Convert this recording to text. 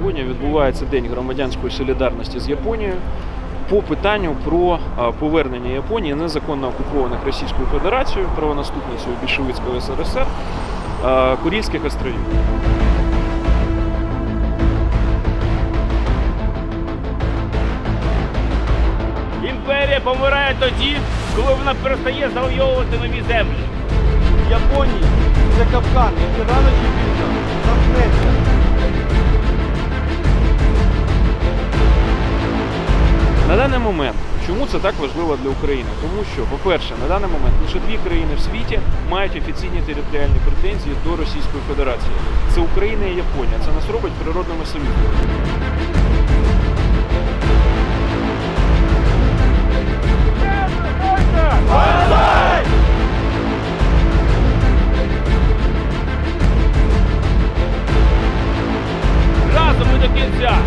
сьогодні відбувається День громадянської солідарності з Японією по питанню про повернення Японії незаконно окупованих Російською Федерацією, правонаступницею більшовицького СРСР, а, Курильських островів. Імперія помирає тоді, коли вона перестає завойовувати нові землі. Японії це капкан, який рано чи пізно замкнеться. На даний момент, чому це так важливо для України? Тому що, по-перше, на даний момент лише дві країни в світі мають офіційні територіальні претензії до Російської Федерації. Це Україна і Японія. Це нас робить природними союзниками. Разом ми до кінця!